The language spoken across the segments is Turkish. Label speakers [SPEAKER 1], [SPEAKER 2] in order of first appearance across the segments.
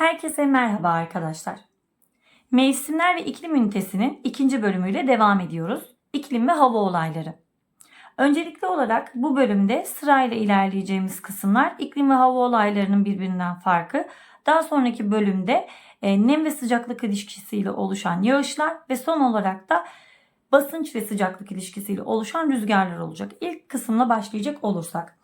[SPEAKER 1] Herkese merhaba arkadaşlar. Mevsimler ve iklim ünitesinin ikinci bölümüyle devam ediyoruz. İklim ve hava olayları. Öncelikli olarak bu bölümde sırayla ilerleyeceğimiz kısımlar iklim ve hava olaylarının birbirinden farkı. Daha sonraki bölümde e, nem ve sıcaklık ilişkisiyle oluşan yağışlar ve son olarak da basınç ve sıcaklık ilişkisiyle oluşan rüzgarlar olacak. İlk kısımla başlayacak olursak.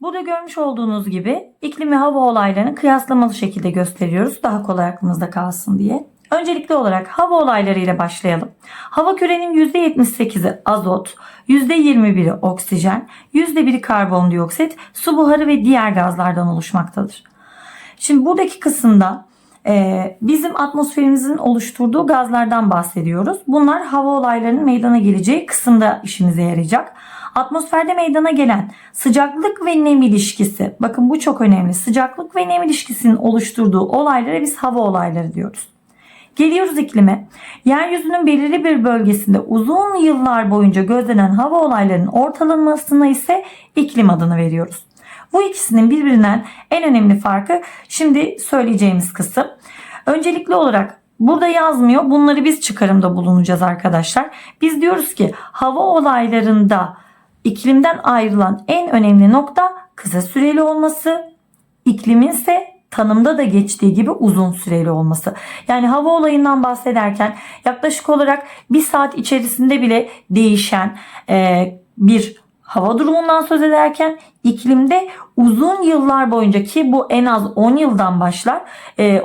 [SPEAKER 1] Burada görmüş olduğunuz gibi iklim ve hava olaylarını kıyaslamalı şekilde gösteriyoruz. Daha kolay aklımızda kalsın diye. Öncelikli olarak hava olayları ile başlayalım. Hava kürenin %78'i azot, %21'i oksijen, %1'i karbondioksit, su buharı ve diğer gazlardan oluşmaktadır. Şimdi buradaki kısımda bizim atmosferimizin oluşturduğu gazlardan bahsediyoruz. Bunlar hava olaylarının meydana geleceği kısımda işimize yarayacak. Atmosferde meydana gelen sıcaklık ve nem ilişkisi, bakın bu çok önemli. Sıcaklık ve nem ilişkisinin oluşturduğu olaylara biz hava olayları diyoruz. Geliyoruz iklime. Yeryüzünün belirli bir bölgesinde uzun yıllar boyunca gözlenen hava olaylarının ortalanmasına ise iklim adını veriyoruz. Bu ikisinin birbirinden en önemli farkı şimdi söyleyeceğimiz kısım. Öncelikli olarak burada yazmıyor. Bunları biz çıkarımda bulunacağız arkadaşlar. Biz diyoruz ki hava olaylarında iklimden ayrılan en önemli nokta kısa süreli olması, iklimin ise tanımda da geçtiği gibi uzun süreli olması. Yani hava olayından bahsederken yaklaşık olarak bir saat içerisinde bile değişen e, bir hava durumundan söz ederken iklimde uzun yıllar boyunca ki bu en az 10 yıldan başlar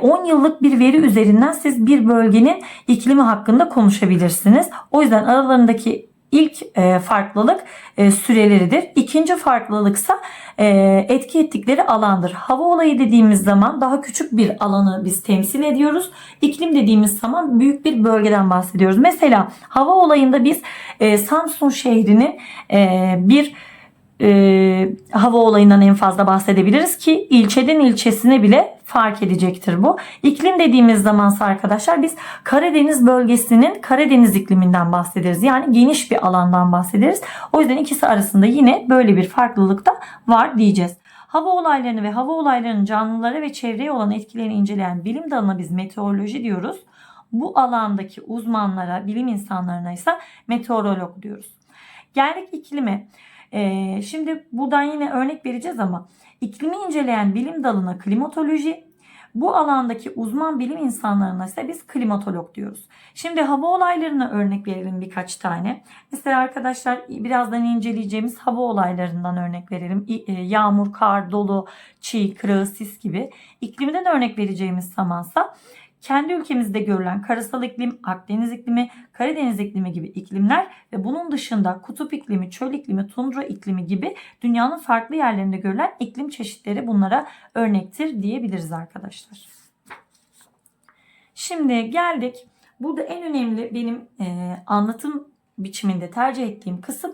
[SPEAKER 1] 10 yıllık bir veri üzerinden siz bir bölgenin iklimi hakkında konuşabilirsiniz. O yüzden aralarındaki ilk e, farklılık e, süreleridir. İkinci farklılıksa e, etki ettikleri alandır. Hava olayı dediğimiz zaman daha küçük bir alanı biz temsil ediyoruz. İklim dediğimiz zaman büyük bir bölgeden bahsediyoruz. Mesela hava olayında biz e, Samsun şehrinin e, bir e, hava olayından en fazla bahsedebiliriz ki ilçeden ilçesine bile fark edecektir bu. İklim dediğimiz zamansa arkadaşlar biz Karadeniz bölgesinin Karadeniz ikliminden bahsederiz. Yani geniş bir alandan bahsederiz. O yüzden ikisi arasında yine böyle bir farklılık da var diyeceğiz. Hava olaylarını ve hava olaylarının canlılara ve çevreye olan etkilerini inceleyen bilim dalına biz meteoroloji diyoruz. Bu alandaki uzmanlara, bilim insanlarına ise meteorolog diyoruz. Geldik iklime. Ee, şimdi buradan yine örnek vereceğiz ama iklimi inceleyen bilim dalına klimatoloji, bu alandaki uzman bilim insanlarına ise biz klimatolog diyoruz. Şimdi hava olaylarına örnek verelim birkaç tane. Mesela arkadaşlar birazdan inceleyeceğimiz hava olaylarından örnek verelim. E, yağmur, kar, dolu, çiğ, kırığı, sis gibi. İklimden örnek vereceğimiz zamansa kendi ülkemizde görülen karasal iklim, Akdeniz iklimi, Karadeniz iklimi gibi iklimler ve bunun dışında kutup iklimi, çöl iklimi, tundra iklimi gibi dünyanın farklı yerlerinde görülen iklim çeşitleri bunlara örnektir diyebiliriz arkadaşlar. Şimdi geldik. Burada en önemli benim e, anlatım biçiminde tercih ettiğim kısım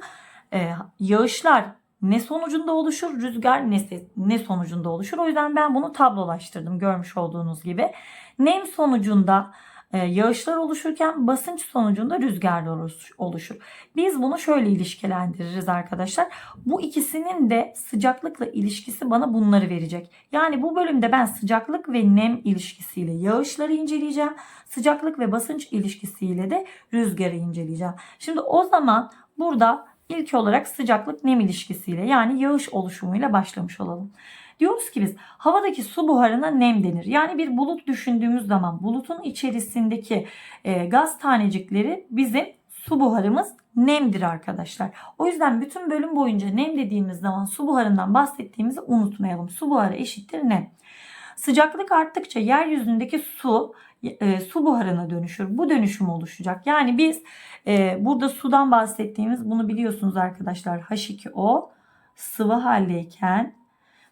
[SPEAKER 1] e, yağışlar ne sonucunda oluşur, rüzgar ne, ne sonucunda oluşur. O yüzden ben bunu tablolaştırdım görmüş olduğunuz gibi. Nem sonucunda e, yağışlar oluşurken basınç sonucunda rüzgarlar oluşur. Biz bunu şöyle ilişkilendiririz arkadaşlar. Bu ikisinin de sıcaklıkla ilişkisi bana bunları verecek. Yani bu bölümde ben sıcaklık ve nem ilişkisiyle yağışları inceleyeceğim. Sıcaklık ve basınç ilişkisiyle de rüzgarı inceleyeceğim. Şimdi o zaman burada ilk olarak sıcaklık nem ilişkisiyle yani yağış oluşumuyla başlamış olalım. Diyoruz ki biz havadaki su buharına nem denir. Yani bir bulut düşündüğümüz zaman bulutun içerisindeki e, gaz tanecikleri bizim su buharımız nemdir arkadaşlar. O yüzden bütün bölüm boyunca nem dediğimiz zaman su buharından bahsettiğimizi unutmayalım. Su buharı eşittir nem. Sıcaklık arttıkça yeryüzündeki su e, su buharına dönüşür. Bu dönüşüm oluşacak. Yani biz e, burada sudan bahsettiğimiz bunu biliyorsunuz arkadaşlar. H2O sıvı haldeyken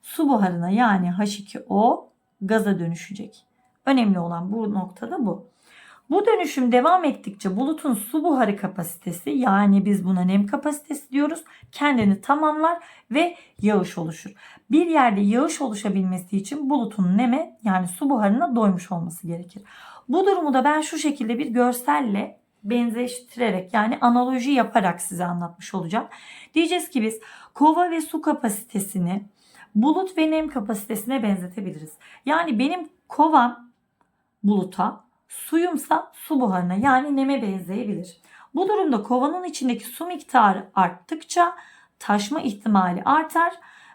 [SPEAKER 1] su buharına yani H2O gaza dönüşecek. Önemli olan bu noktada bu. Bu dönüşüm devam ettikçe bulutun su buharı kapasitesi yani biz buna nem kapasitesi diyoruz kendini tamamlar ve yağış oluşur. Bir yerde yağış oluşabilmesi için bulutun neme yani su buharına doymuş olması gerekir. Bu durumu da ben şu şekilde bir görselle benzeştirerek yani analoji yaparak size anlatmış olacağım. Diyeceğiz ki biz kova ve su kapasitesini bulut ve nem kapasitesine benzetebiliriz. Yani benim Kovan buluta, suyumsa su buharına yani neme benzeyebilir. Bu durumda kovanın içindeki su miktarı arttıkça taşma ihtimali artar.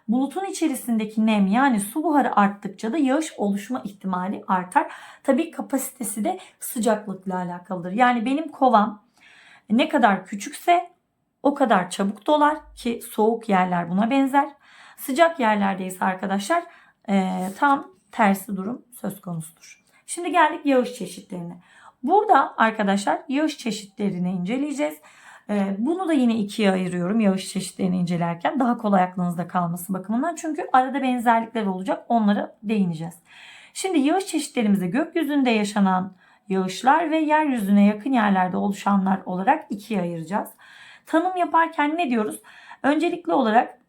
[SPEAKER 1] Bulutun içerisindeki nem yani su buharı arttıkça da yağış oluşma ihtimali artar. Tabii kapasitesi de sıcaklıkla alakalıdır. Yani benim kovam ne kadar küçükse o kadar çabuk dolar ki soğuk yerler buna benzer. Sıcak yerlerde ise arkadaşlar eee, tam tersi durum söz konusudur. Şimdi geldik yağış çeşitlerine. Burada arkadaşlar yağış çeşitlerini inceleyeceğiz. Ee, Bunu da yine ikiye ayırıyorum yağış çeşitlerini incelerken. Daha kolay aklınızda kalması bakımından. Çünkü arada benzerlikler olacak. Onlara değineceğiz. Şimdi yağış çeşitlerimizi gökyüzünde yaşanan yağışlar ve yeryüzüne yakın yerlerde oluşanlar olarak ikiye ayıracağız. Tanım yaparken ne diyoruz? Öncelikli olarak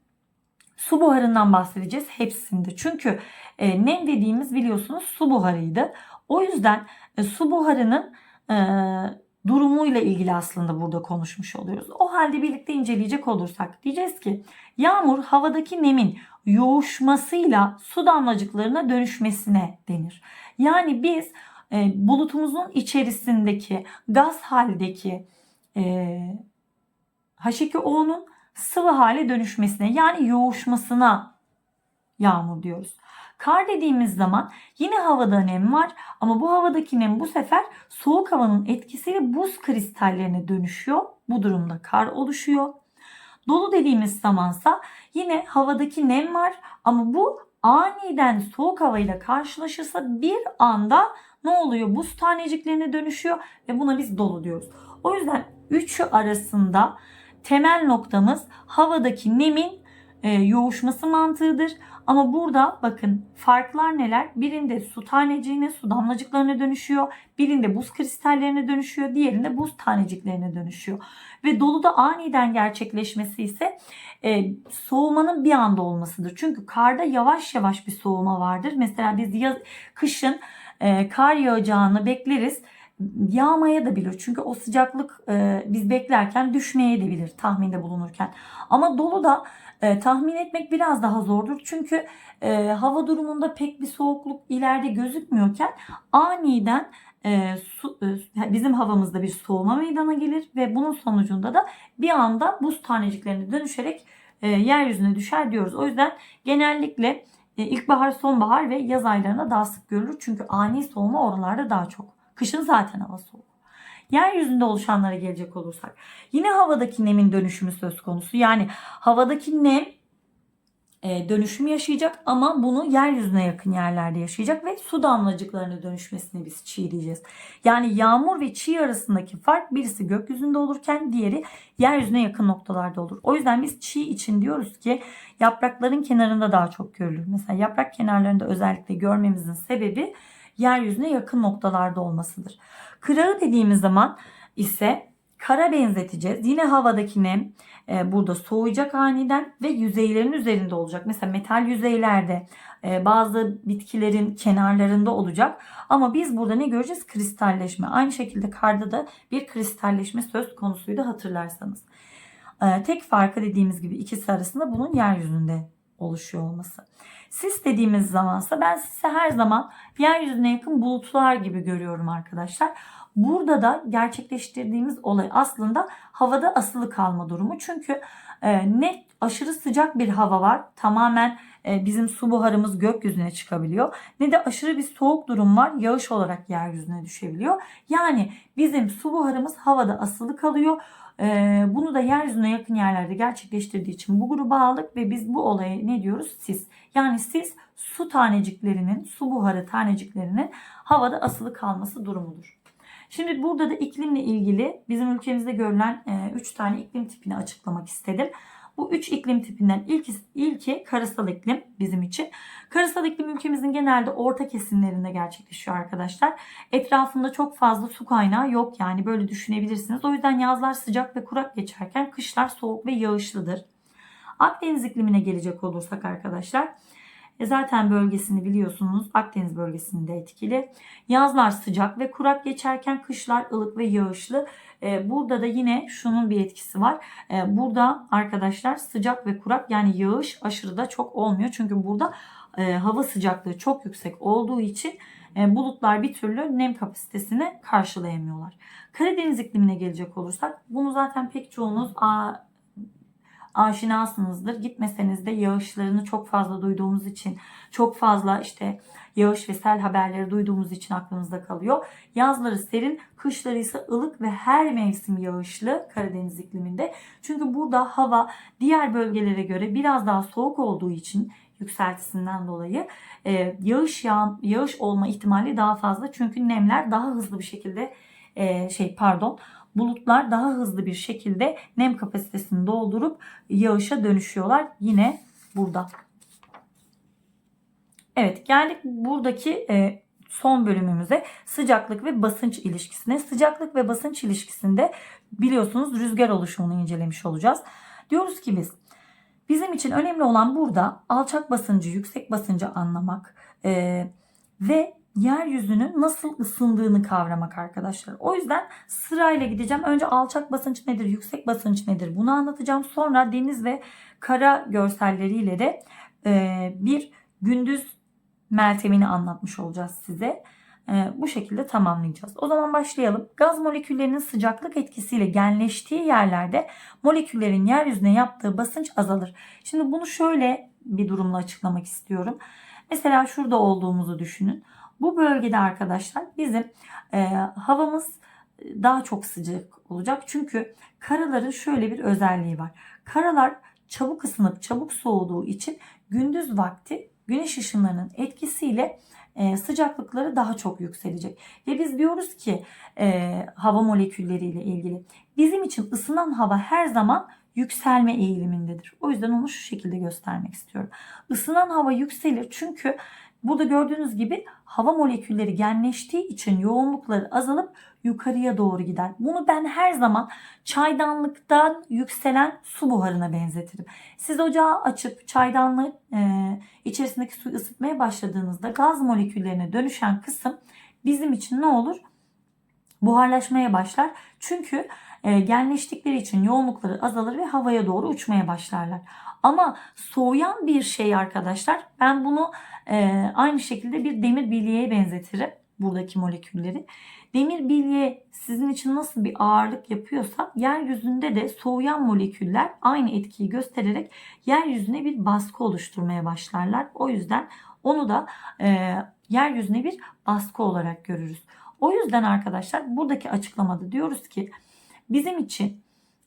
[SPEAKER 1] su buharından bahsedeceğiz hepsinde. Çünkü e, nem dediğimiz biliyorsunuz su buharıydı. O yüzden e, su buharının e, durumuyla ilgili aslında burada konuşmuş oluyoruz. O halde birlikte inceleyecek olursak diyeceğiz ki yağmur havadaki nemin yoğuşmasıyla su damlacıklarına dönüşmesine denir. Yani biz e, bulutumuzun içerisindeki gaz haldeki e, H2O'nun sıvı hale dönüşmesine yani yoğuşmasına yağmur diyoruz. Kar dediğimiz zaman yine havada nem var ama bu havadaki nem bu sefer soğuk havanın etkisiyle buz kristallerine dönüşüyor. Bu durumda kar oluşuyor. Dolu dediğimiz zamansa yine havadaki nem var ama bu aniden soğuk havayla karşılaşırsa bir anda ne oluyor? Buz taneciklerine dönüşüyor ve buna biz dolu diyoruz. O yüzden üçü arasında temel noktamız havadaki nemin e, yoğuşması mantığıdır. Ama burada bakın farklar neler? Birinde su taneciğine, su damlacıklarına dönüşüyor. Birinde buz kristallerine dönüşüyor. Diğerinde buz taneciklerine dönüşüyor. Ve doluda aniden gerçekleşmesi ise e, soğumanın bir anda olmasıdır. Çünkü karda yavaş yavaş bir soğuma vardır. Mesela biz yaz, kışın e, kar yağacağını bekleriz yağmaya da bilir. Çünkü o sıcaklık e, biz beklerken düşmeye de bilir tahminde bulunurken. Ama dolu da e, tahmin etmek biraz daha zordur. Çünkü e, hava durumunda pek bir soğukluk ileride gözükmüyorken aniden e, su, e, bizim havamızda bir soğuma meydana gelir ve bunun sonucunda da bir anda buz taneciklerine dönüşerek e, yeryüzüne düşer diyoruz. O yüzden genellikle e, ilkbahar, sonbahar ve yaz aylarında daha sık görülür. Çünkü ani soğuma oralarda daha çok. Kışın zaten hava soğuk. Yeryüzünde oluşanlara gelecek olursak yine havadaki nemin dönüşümü söz konusu. Yani havadaki nem e, dönüşüm yaşayacak ama bunu yeryüzüne yakın yerlerde yaşayacak ve su damlacıklarına dönüşmesini biz çiğ diyeceğiz. Yani yağmur ve çiğ arasındaki fark birisi gökyüzünde olurken diğeri yeryüzüne yakın noktalarda olur. O yüzden biz çiğ için diyoruz ki yaprakların kenarında daha çok görülür. Mesela yaprak kenarlarında özellikle görmemizin sebebi yeryüzüne yakın noktalarda olmasıdır. Kırağı dediğimiz zaman ise kara benzeteceğiz. Yine havadaki nem e, burada soğuyacak aniden ve yüzeylerin üzerinde olacak. Mesela metal yüzeylerde e, bazı bitkilerin kenarlarında olacak. Ama biz burada ne göreceğiz? Kristalleşme. Aynı şekilde karda da bir kristalleşme söz konusuydu hatırlarsanız. E, tek farkı dediğimiz gibi ikisi arasında bunun yeryüzünde oluşuyor olması. Sis dediğimiz zamansa ben size her zaman yeryüzüne yakın bulutlar gibi görüyorum arkadaşlar. Burada da gerçekleştirdiğimiz olay aslında havada asılı kalma durumu. Çünkü e, ne aşırı sıcak bir hava var. Tamamen e, bizim su buharımız gökyüzüne çıkabiliyor. Ne de aşırı bir soğuk durum var. Yağış olarak yeryüzüne düşebiliyor. Yani bizim su buharımız havada asılı kalıyor. E, bunu da yeryüzüne yakın yerlerde gerçekleştirdiği için bu gruba aldık ve biz bu olaya ne diyoruz? Sis. Yani sis su taneciklerinin, su buharı taneciklerinin havada asılı kalması durumudur. Şimdi burada da iklimle ilgili bizim ülkemizde görülen 3 tane iklim tipini açıklamak istedim. Bu üç iklim tipinden ilki, ilki karasal iklim bizim için. Karasal iklim ülkemizin genelde orta kesimlerinde gerçekleşiyor arkadaşlar. Etrafında çok fazla su kaynağı yok yani böyle düşünebilirsiniz. O yüzden yazlar sıcak ve kurak geçerken kışlar soğuk ve yağışlıdır. Akdeniz iklimine gelecek olursak arkadaşlar e zaten bölgesini biliyorsunuz Akdeniz bölgesinde etkili. Yazlar sıcak ve kurak geçerken kışlar ılık ve yağışlı. E, burada da yine şunun bir etkisi var. E, burada arkadaşlar sıcak ve kurak yani yağış aşırı da çok olmuyor. Çünkü burada e, hava sıcaklığı çok yüksek olduğu için e, bulutlar bir türlü nem kapasitesini karşılayamıyorlar. Karadeniz iklimine gelecek olursak bunu zaten pek çoğunuz aşinasınızdır. Gitmeseniz de yağışlarını çok fazla duyduğumuz için çok fazla işte yağış ve sel haberleri duyduğumuz için aklımızda kalıyor. Yazları serin, kışları ise ılık ve her mevsim yağışlı Karadeniz ikliminde. Çünkü burada hava diğer bölgelere göre biraz daha soğuk olduğu için yükseltisinden dolayı e, yağış yağ, yağış olma ihtimali daha fazla. Çünkü nemler daha hızlı bir şekilde e, şey pardon bulutlar daha hızlı bir şekilde nem kapasitesini doldurup yağışa dönüşüyorlar. Yine burada. Evet geldik buradaki e, son bölümümüze sıcaklık ve basınç ilişkisine. Sıcaklık ve basınç ilişkisinde biliyorsunuz rüzgar oluşumunu incelemiş olacağız. Diyoruz ki biz bizim için önemli olan burada alçak basıncı, yüksek basıncı anlamak e, ve yeryüzünün nasıl ısındığını kavramak arkadaşlar. O yüzden sırayla gideceğim. Önce alçak basınç nedir, yüksek basınç nedir bunu anlatacağım. Sonra deniz ve kara görselleriyle de e, bir gündüz meltemini anlatmış olacağız size. E, bu şekilde tamamlayacağız. O zaman başlayalım. Gaz moleküllerinin sıcaklık etkisiyle genleştiği yerlerde moleküllerin yeryüzüne yaptığı basınç azalır. Şimdi bunu şöyle bir durumla açıklamak istiyorum. Mesela şurada olduğumuzu düşünün. Bu bölgede arkadaşlar bizim e, havamız daha çok sıcak olacak. Çünkü karaların şöyle bir özelliği var. Karalar çabuk ısınıp çabuk soğuduğu için gündüz vakti güneş ışınlarının etkisiyle e, sıcaklıkları daha çok yükselecek. Ve biz diyoruz ki e, hava molekülleriyle ilgili bizim için ısınan hava her zaman yükselme eğilimindedir. O yüzden onu şu şekilde göstermek istiyorum. Isınan hava yükselir çünkü Burada gördüğünüz gibi hava molekülleri genleştiği için yoğunlukları azalıp yukarıya doğru gider. Bunu ben her zaman çaydanlıktan yükselen su buharına benzetirim. Siz ocağı açıp çaydanlığı e, içerisindeki suyu ısıtmaya başladığınızda gaz moleküllerine dönüşen kısım bizim için ne olur? Buharlaşmaya başlar. Çünkü e, genleştikleri için yoğunlukları azalır ve havaya doğru uçmaya başlarlar. Ama soğuyan bir şey arkadaşlar ben bunu e, aynı şekilde bir demir bilyeye benzetirim buradaki molekülleri. Demir bilye sizin için nasıl bir ağırlık yapıyorsa yeryüzünde de soğuyan moleküller aynı etkiyi göstererek yeryüzüne bir baskı oluşturmaya başlarlar. O yüzden onu da e, yeryüzüne bir baskı olarak görürüz. O yüzden arkadaşlar buradaki açıklamada diyoruz ki bizim için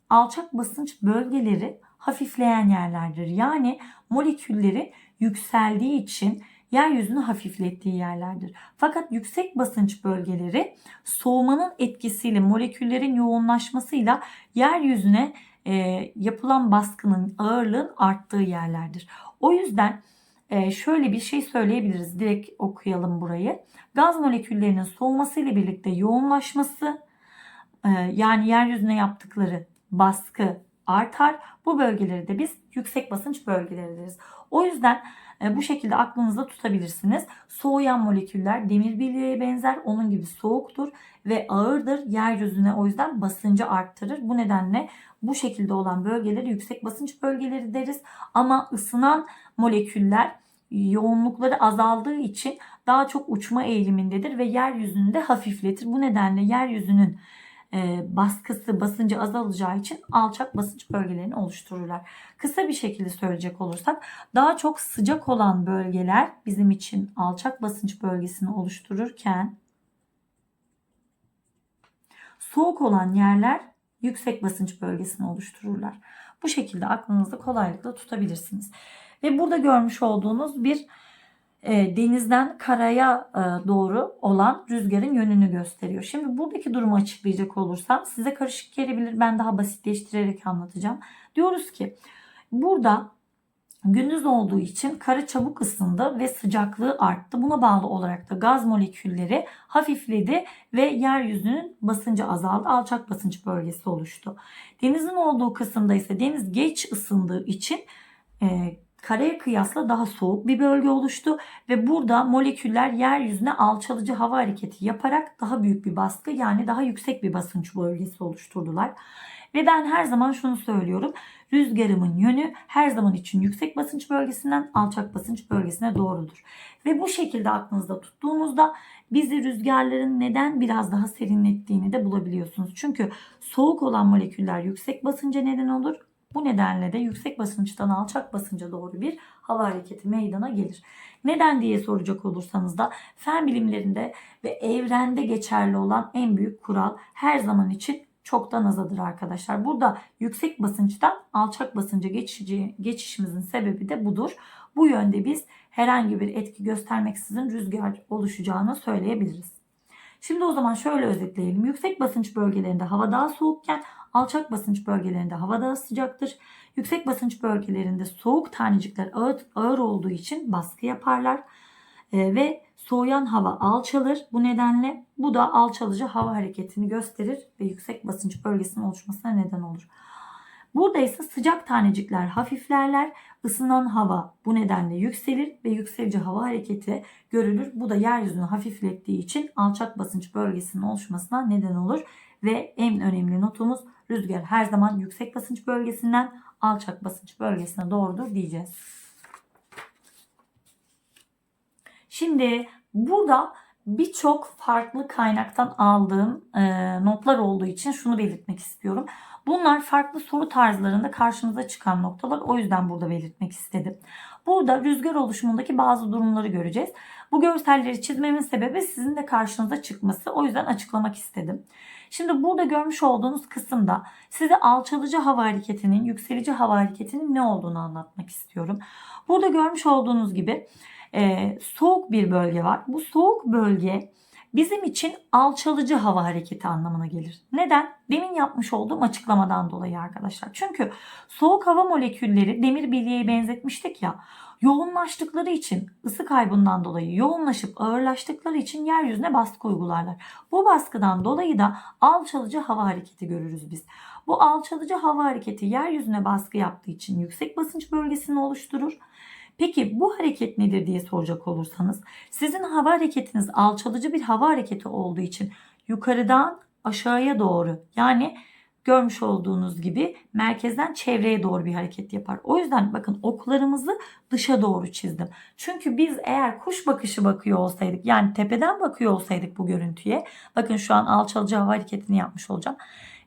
[SPEAKER 1] alçak basınç bölgeleri hafifleyen yerlerdir. Yani molekülleri yükseldiği için yeryüzünü hafiflettiği yerlerdir. Fakat yüksek basınç bölgeleri soğumanın etkisiyle moleküllerin yoğunlaşmasıyla yeryüzüne e, yapılan baskının ağırlığın arttığı yerlerdir. O yüzden e, şöyle bir şey söyleyebiliriz. Direkt okuyalım burayı. Gaz moleküllerinin soğuması ile birlikte yoğunlaşması yani yeryüzüne yaptıkları baskı artar. Bu bölgeleri de biz yüksek basınç bölgeleri deriz. O yüzden e, bu şekilde aklınızda tutabilirsiniz. Soğuyan moleküller demir bilyeye benzer. Onun gibi soğuktur ve ağırdır. Yeryüzüne o yüzden basıncı arttırır. Bu nedenle bu şekilde olan bölgeleri yüksek basınç bölgeleri deriz. Ama ısınan moleküller yoğunlukları azaldığı için daha çok uçma eğilimindedir ve yeryüzünü de hafifletir. Bu nedenle yeryüzünün e, baskısı, basıncı azalacağı için alçak basınç bölgelerini oluştururlar. Kısa bir şekilde söyleyecek olursak daha çok sıcak olan bölgeler bizim için alçak basınç bölgesini oluştururken soğuk olan yerler yüksek basınç bölgesini oluştururlar. Bu şekilde aklınızda kolaylıkla tutabilirsiniz. Ve burada görmüş olduğunuz bir e, denizden karaya e, doğru olan rüzgarın yönünü gösteriyor. Şimdi buradaki durumu açıklayacak olursam size karışık gelebilir. Ben daha basitleştirerek anlatacağım. Diyoruz ki burada gündüz olduğu için kara çabuk ısındı ve sıcaklığı arttı. Buna bağlı olarak da gaz molekülleri hafifledi ve yeryüzünün basıncı azaldı. Alçak basınç bölgesi oluştu. Denizin olduğu kısımda ise deniz geç ısındığı için e, karaya kıyasla daha soğuk bir bölge oluştu ve burada moleküller yeryüzüne alçalıcı hava hareketi yaparak daha büyük bir baskı yani daha yüksek bir basınç bölgesi oluşturdular. Ve ben her zaman şunu söylüyorum. Rüzgarımın yönü her zaman için yüksek basınç bölgesinden alçak basınç bölgesine doğrudur. Ve bu şekilde aklınızda tuttuğunuzda bizi rüzgarların neden biraz daha serinlettiğini de bulabiliyorsunuz. Çünkü soğuk olan moleküller yüksek basınca neden olur. Bu nedenle de yüksek basınçtan alçak basınca doğru bir hava hareketi meydana gelir. Neden diye soracak olursanız da fen bilimlerinde ve evrende geçerli olan en büyük kural her zaman için çoktan azadır arkadaşlar. Burada yüksek basınçtan alçak basınca geçici, geçişimizin sebebi de budur. Bu yönde biz herhangi bir etki göstermeksizin rüzgar oluşacağını söyleyebiliriz. Şimdi o zaman şöyle özetleyelim. Yüksek basınç bölgelerinde hava daha soğukken alçak basınç bölgelerinde hava daha sıcaktır. Yüksek basınç bölgelerinde soğuk tanecikler ağır, ağır olduğu için baskı yaparlar. Ee, ve soğuyan hava alçalır. Bu nedenle bu da alçalıcı hava hareketini gösterir ve yüksek basınç bölgesinin oluşmasına neden olur. Burada ise sıcak tanecikler hafiflerler. Isınan hava bu nedenle yükselir ve yükselici hava hareketi görülür. Bu da yeryüzünü hafiflettiği için alçak basınç bölgesinin oluşmasına neden olur. Ve en önemli notumuz rüzgar her zaman yüksek basınç bölgesinden alçak basınç bölgesine doğrudur diyeceğiz. Şimdi burada birçok farklı kaynaktan aldığım e, notlar olduğu için şunu belirtmek istiyorum. Bunlar farklı soru tarzlarında karşımıza çıkan noktalar. O yüzden burada belirtmek istedim. Burada rüzgar oluşumundaki bazı durumları göreceğiz. Bu görselleri çizmemin sebebi sizin de karşınıza çıkması. O yüzden açıklamak istedim. Şimdi burada görmüş olduğunuz kısımda size alçalıcı hava hareketinin, yükselici hava hareketinin ne olduğunu anlatmak istiyorum. Burada görmüş olduğunuz gibi e, soğuk bir bölge var. Bu soğuk bölge bizim için alçalıcı hava hareketi anlamına gelir. Neden? Demin yapmış olduğum açıklamadan dolayı arkadaşlar. Çünkü soğuk hava molekülleri demir bilyeye benzetmiştik ya. Yoğunlaştıkları için ısı kaybından dolayı yoğunlaşıp ağırlaştıkları için yeryüzüne baskı uygularlar. Bu baskıdan dolayı da alçalıcı hava hareketi görürüz biz. Bu alçalıcı hava hareketi yeryüzüne baskı yaptığı için yüksek basınç bölgesini oluşturur. Peki bu hareket nedir diye soracak olursanız sizin hava hareketiniz alçalıcı bir hava hareketi olduğu için yukarıdan aşağıya doğru yani görmüş olduğunuz gibi merkezden çevreye doğru bir hareket yapar. O yüzden bakın oklarımızı dışa doğru çizdim. Çünkü biz eğer kuş bakışı bakıyor olsaydık yani tepeden bakıyor olsaydık bu görüntüye bakın şu an alçalıcı hava hareketini yapmış olacağım.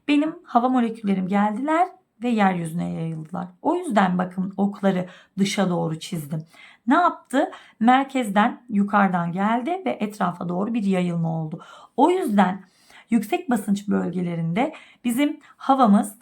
[SPEAKER 1] Benim hava moleküllerim geldiler ve yeryüzüne yayıldılar. O yüzden bakın okları dışa doğru çizdim. Ne yaptı? Merkezden yukarıdan geldi ve etrafa doğru bir yayılma oldu. O yüzden yüksek basınç bölgelerinde bizim havamız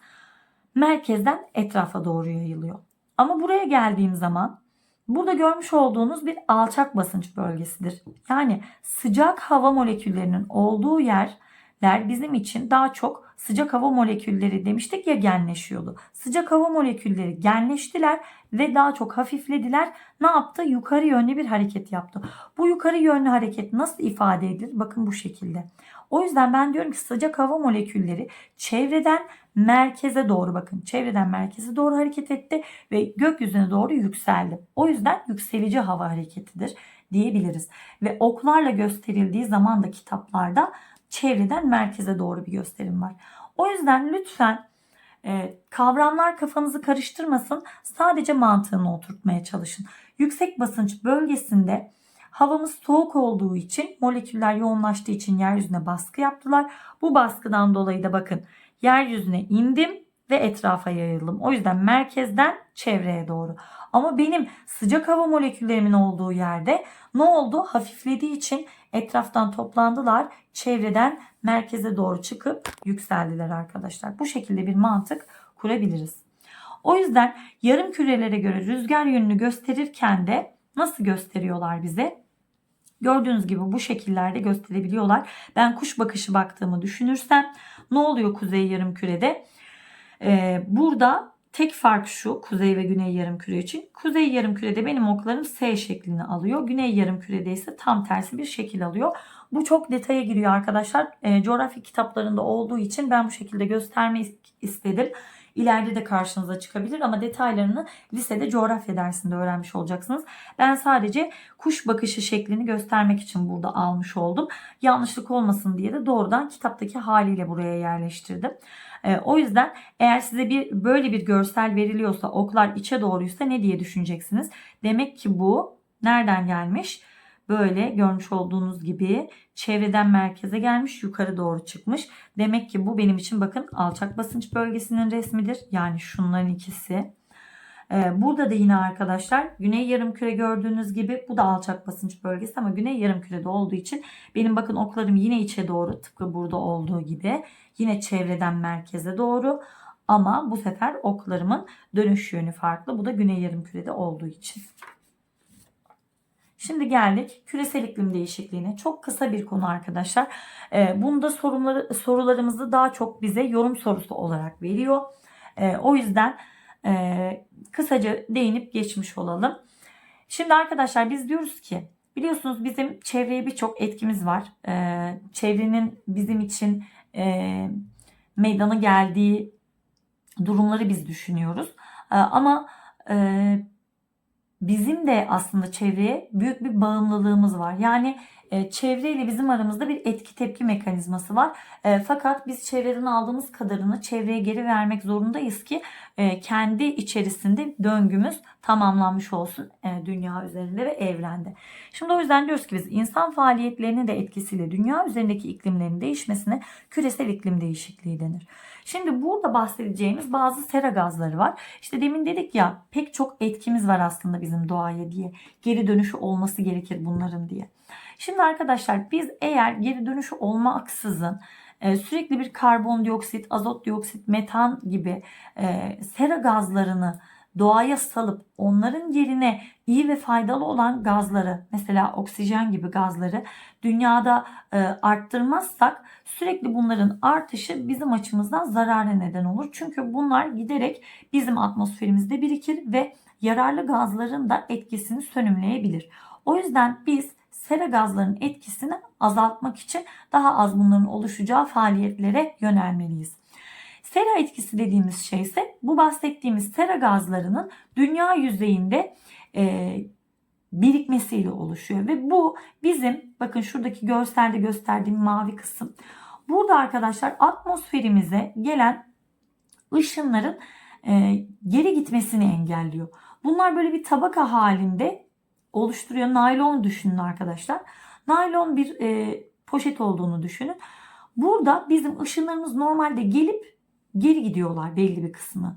[SPEAKER 1] merkezden etrafa doğru yayılıyor. Ama buraya geldiğim zaman burada görmüş olduğunuz bir alçak basınç bölgesidir. Yani sıcak hava moleküllerinin olduğu yerler bizim için daha çok sıcak hava molekülleri demiştik ya genleşiyordu. Sıcak hava molekülleri genleştiler ve daha çok hafiflediler. Ne yaptı? Yukarı yönlü bir hareket yaptı. Bu yukarı yönlü hareket nasıl ifade edilir? Bakın bu şekilde. O yüzden ben diyorum ki sıcak hava molekülleri çevreden merkeze doğru bakın. Çevreden merkeze doğru hareket etti ve gökyüzüne doğru yükseldi. O yüzden yükselici hava hareketidir diyebiliriz. Ve oklarla gösterildiği zaman da kitaplarda çevreden merkeze doğru bir gösterim var. O yüzden lütfen e, kavramlar kafanızı karıştırmasın. Sadece mantığını oturtmaya çalışın. Yüksek basınç bölgesinde havamız soğuk olduğu için moleküller yoğunlaştığı için yeryüzüne baskı yaptılar. Bu baskıdan dolayı da bakın yeryüzüne indim ve etrafa yayıldım. O yüzden merkezden çevreye doğru. Ama benim sıcak hava moleküllerimin olduğu yerde ne oldu? Hafiflediği için etraftan toplandılar. Çevreden merkeze doğru çıkıp yükseldiler arkadaşlar. Bu şekilde bir mantık kurabiliriz. O yüzden yarım kürelere göre rüzgar yönünü gösterirken de nasıl gösteriyorlar bize? Gördüğünüz gibi bu şekillerde gösterebiliyorlar. Ben kuş bakışı baktığımı düşünürsem ne oluyor kuzey yarım kürede? Ee, burada tek fark şu kuzey ve güney yarım küre için. Kuzey yarım kürede benim oklarım S şeklini alıyor. Güney yarım kürede ise tam tersi bir şekil alıyor. Bu çok detaya giriyor arkadaşlar. E, coğrafya kitaplarında olduğu için ben bu şekilde göstermek istedim. ileride de karşınıza çıkabilir ama detaylarını lisede coğrafya dersinde öğrenmiş olacaksınız. Ben sadece kuş bakışı şeklini göstermek için burada almış oldum. Yanlışlık olmasın diye de doğrudan kitaptaki haliyle buraya yerleştirdim. E, o yüzden eğer size bir böyle bir görsel veriliyorsa oklar içe doğruysa ne diye düşüneceksiniz? Demek ki bu nereden gelmiş? Böyle görmüş olduğunuz gibi çevreden merkeze gelmiş yukarı doğru çıkmış. Demek ki bu benim için bakın alçak basınç bölgesinin resmidir. Yani şunların ikisi. Ee, burada da yine arkadaşlar güney yarımküre gördüğünüz gibi bu da alçak basınç bölgesi ama güney yarımkürede olduğu için benim bakın oklarım yine içe doğru tıpkı burada olduğu gibi yine çevreden merkeze doğru ama bu sefer oklarımın dönüş yönü farklı. Bu da güney yarımkürede olduğu için. Şimdi geldik küresel iklim değişikliğine. Çok kısa bir konu arkadaşlar. Ee, bunda sorunları, sorularımızı daha çok bize yorum sorusu olarak veriyor. Ee, o yüzden e, kısaca değinip geçmiş olalım. Şimdi arkadaşlar biz diyoruz ki biliyorsunuz bizim çevreye birçok etkimiz var. Ee, çevrenin bizim için e, meydana geldiği durumları biz düşünüyoruz. Ee, ama e, bizim de aslında çevreye büyük bir bağımlılığımız var. Yani e, çevreyle bizim aramızda bir etki tepki mekanizması var. E, fakat biz çevreden aldığımız kadarını çevreye geri vermek zorundayız ki e, kendi içerisinde döngümüz tamamlanmış olsun e, dünya üzerinde ve evrende. Şimdi o yüzden diyoruz ki biz insan faaliyetlerinin de etkisiyle dünya üzerindeki iklimlerin değişmesine küresel iklim değişikliği denir. Şimdi burada bahsedeceğimiz bazı sera gazları var. İşte demin dedik ya pek çok etkimiz var aslında bizim doğaya diye. Geri dönüşü olması gerekir bunların diye. Şimdi arkadaşlar biz eğer geri dönüşü olmaksızın e, sürekli bir karbondioksit, azot dioksit, metan gibi e, sera gazlarını doğaya salıp onların yerine iyi ve faydalı olan gazları mesela oksijen gibi gazları dünyada e, arttırmazsak sürekli bunların artışı bizim açımızdan zarara neden olur. Çünkü bunlar giderek bizim atmosferimizde birikir ve yararlı gazların da etkisini sönümleyebilir. O yüzden biz sera gazlarının etkisini azaltmak için daha az bunların oluşacağı faaliyetlere yönelmeliyiz. Sera etkisi dediğimiz şey ise bu bahsettiğimiz sera gazlarının dünya yüzeyinde e, birikmesiyle oluşuyor ve bu bizim bakın şuradaki görselde gösterdiğim mavi kısım. Burada arkadaşlar atmosferimize gelen ışınların e, geri gitmesini engelliyor. Bunlar böyle bir tabaka halinde oluşturuyor. Naylon düşünün arkadaşlar. Naylon bir e, poşet olduğunu düşünün. Burada bizim ışınlarımız normalde gelip geri gidiyorlar belli bir kısmı.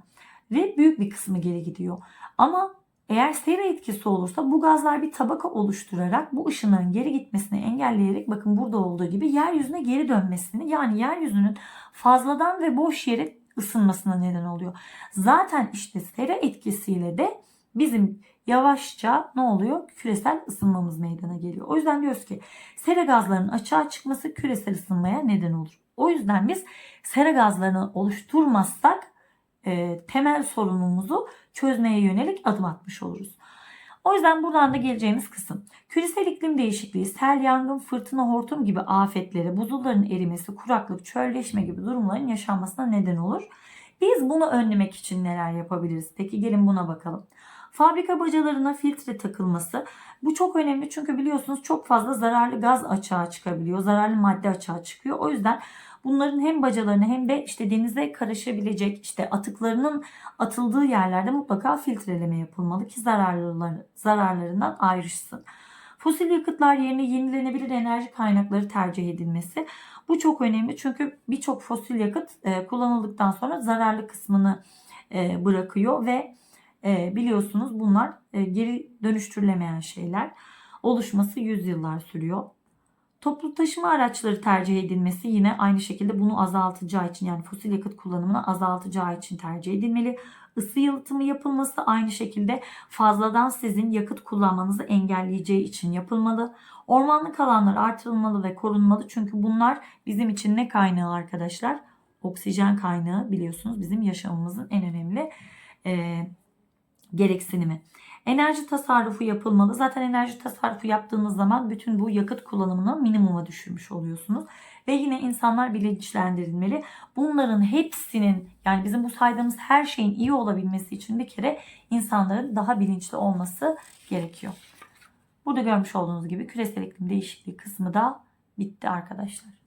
[SPEAKER 1] Ve büyük bir kısmı geri gidiyor. Ama eğer sera etkisi olursa bu gazlar bir tabaka oluşturarak bu ışınların geri gitmesini engelleyerek bakın burada olduğu gibi yeryüzüne geri dönmesini yani yeryüzünün fazladan ve boş yere ısınmasına neden oluyor. Zaten işte sera etkisiyle de bizim yavaşça ne oluyor? Küresel ısınmamız meydana geliyor. O yüzden diyoruz ki sera gazlarının açığa çıkması küresel ısınmaya neden olur. O yüzden biz sera gazlarını oluşturmazsak e, temel sorunumuzu çözmeye yönelik adım atmış oluruz. O yüzden buradan da geleceğimiz kısım. Küresel iklim değişikliği, sel, yangın, fırtına, hortum gibi afetlere, buzulların erimesi, kuraklık, çölleşme gibi durumların yaşanmasına neden olur. Biz bunu önlemek için neler yapabiliriz? Peki gelin buna bakalım. Fabrika bacalarına filtre takılması. Bu çok önemli çünkü biliyorsunuz çok fazla zararlı gaz açığa çıkabiliyor. Zararlı madde açığa çıkıyor. O yüzden bunların hem bacalarını hem de işte denize karışabilecek işte atıklarının atıldığı yerlerde mutlaka filtreleme yapılmalı ki zararlıları, zararlarından ayrışsın. Fosil yakıtlar yerine yenilenebilir enerji kaynakları tercih edilmesi. Bu çok önemli çünkü birçok fosil yakıt e, kullanıldıktan sonra zararlı kısmını e, bırakıyor ve e, biliyorsunuz bunlar e, geri dönüştürülemeyen şeyler. Oluşması yüzyıllar sürüyor. Toplu taşıma araçları tercih edilmesi yine aynı şekilde bunu azaltacağı için yani fosil yakıt kullanımını azaltacağı için tercih edilmeli. Isı yalıtımı yapılması aynı şekilde fazladan sizin yakıt kullanmanızı engelleyeceği için yapılmalı. Ormanlık alanlar artırılmalı ve korunmalı çünkü bunlar bizim için ne kaynağı arkadaşlar? Oksijen kaynağı biliyorsunuz bizim yaşamımızın en önemli e, gereksinimi. Enerji tasarrufu yapılmalı. Zaten enerji tasarrufu yaptığınız zaman bütün bu yakıt kullanımını minimuma düşürmüş oluyorsunuz. Ve yine insanlar bilinçlendirilmeli. Bunların hepsinin yani bizim bu saydığımız her şeyin iyi olabilmesi için bir kere insanların daha bilinçli olması gerekiyor. Burada görmüş olduğunuz gibi küresel iklim değişikliği kısmı da bitti arkadaşlar.